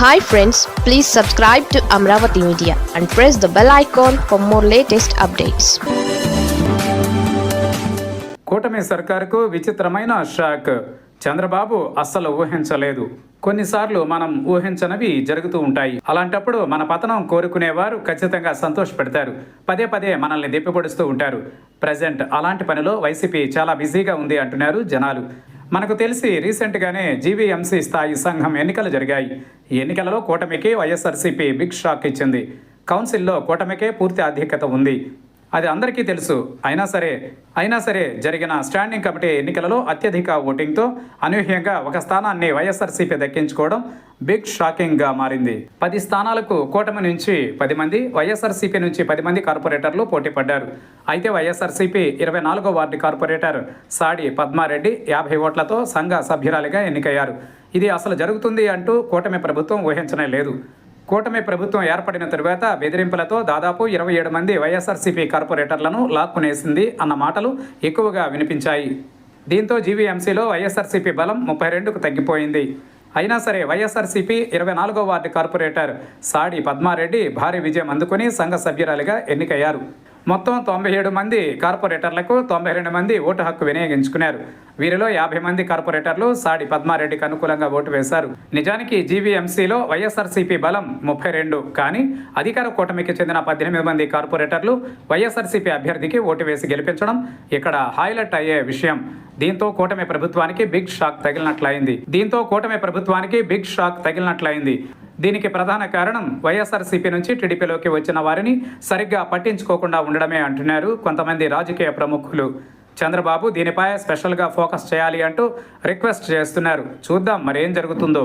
Hi friends please subscribe to Amaravati media and press the bell icon for more latest updates కూటమి సర్కారుకు విచిత్రమైన shock. Chandrababu అస్సలు ఊహించలేదు. కొన్నిసార్లు మనం ఊహించనివి జరుగుతూ ఉంటాయి. అలాంటప్పుడు మన పతనం కోరుకునేవారు ఖచ్చితంగా సంతోషపెడతారు పదే పదే మనల్ని దెప్పిపొడుస్తూ ఉంటారు. ప్రజెంట్ అలాంటి పనిలో వైసీపీ చాలా బిజీగా ఉంది అంటున్నారు జనాలు. మనకు తెలిసి రీసెంట్గానే జీవీఎంసీ స్థాయి సంఘం ఎన్నికలు జరిగాయి. ఈ ఎన్నికలలో కూటమికి వైఎస్ఆర్సీపీ బిగ్ షాక్ ఇచ్చింది. కౌన్సిల్లో కూటమికే పూర్తి ఆధిక్యత ఉంది. అది అందరికీ తెలుసు. అయినా సరే అయినా సరే జరిగిన స్టాండింగ్ కమిటీ ఎన్నికలలో అత్యధిక ఓటింగ్తో అనూహ్యంగా ఒక స్థానాన్ని వైఎస్ఆర్సీపీ దక్కించుకోవడం బిగ్ షాకింగ్గా మారింది. పది స్థానాలకు కూటమి నుంచి పది మంది వైఎస్ఆర్సీపీ నుంచి పది మంది కార్పొరేటర్లు పోటీ పడ్డారు. అయితే వైఎస్ఆర్సీపీ ఇరవై నాలుగో వార్డు కార్పొరేటర్ సాడి పద్మారెడ్డి యాభై ఓట్లతో సంఘ సభ్యురాలిగా ఎన్నికయ్యారు. ఇది అసలు జరుగుతుంది అంటూ కూటమి ప్రభుత్వం ఊహించనే లేదు. కూటమి ప్రభుత్వం ఏర్పడిన తరువాత బెదిరింపులతో దాదాపు ఇరవై ఏడు మంది వైఎస్ఆర్సీపీ కార్పొరేటర్లను లాక్కునేసింది అన్న మాటలు ఎక్కువగా వినిపించాయి. దీంతో జీవీఎంసీలో వైఎస్ఆర్సీపీ బలం ముప్పై రెండుకు తగ్గిపోయింది. అయినా సరే వైఎస్ఆర్సీపీ ఇరవై నాలుగో వార్డు కార్పొరేటర్ సాడి పద్మారెడ్డి భారీ విజయం అందుకుని సంఘ సభ్యురాలిగా ఎన్నికయ్యారు. మొత్తం తొంభై ఏడు మంది కార్పొరేటర్లకు తొంభై రెండు మంది ఓటు హక్కు వినియోగించుకున్నారు. వీరిలో యాభై మంది కార్పొరేటర్లు సాడి పద్మారెడ్డికి అనుకూలంగా ఓటు వేశారు. నిజానికి జీవీఎంసీలో వైఎస్ఆర్సీపీ బలం ముప్పై రెండు కానీ అధికార కూటమికి చెందిన పద్దెనిమిది మంది కార్పొరేటర్లు వైఎస్ఆర్సీపీ అభ్యర్థికి ఓటు వేసి గెలిపించడం ఇక్కడ హైలైట్ అయ్యే విషయం. దీంతో కూటమి ప్రభుత్వానికి బిగ్ షాక్ తగిలినట్లయింది. దీంతో కూటమి ప్రభుత్వానికి బిగ్ షాక్ తగిలినట్లయింది. దీనికి ప్రధాన కారణం వైఎస్ఆర్సీపీ నుంచి టీడీపీలోకి వచ్చిన వారిని సరిగ్గా పట్టించుకోకుండా ఉండడమే అంటున్నారు కొంతమంది రాజకీయ ప్రముఖులు. చంద్రబాబు దీనిపై స్పెషల్గా ఫోకస్ చేయాలి అంటూ రిక్వెస్ట్ చేస్తున్నారు. చూద్దాం మరేం జరుగుతుందో.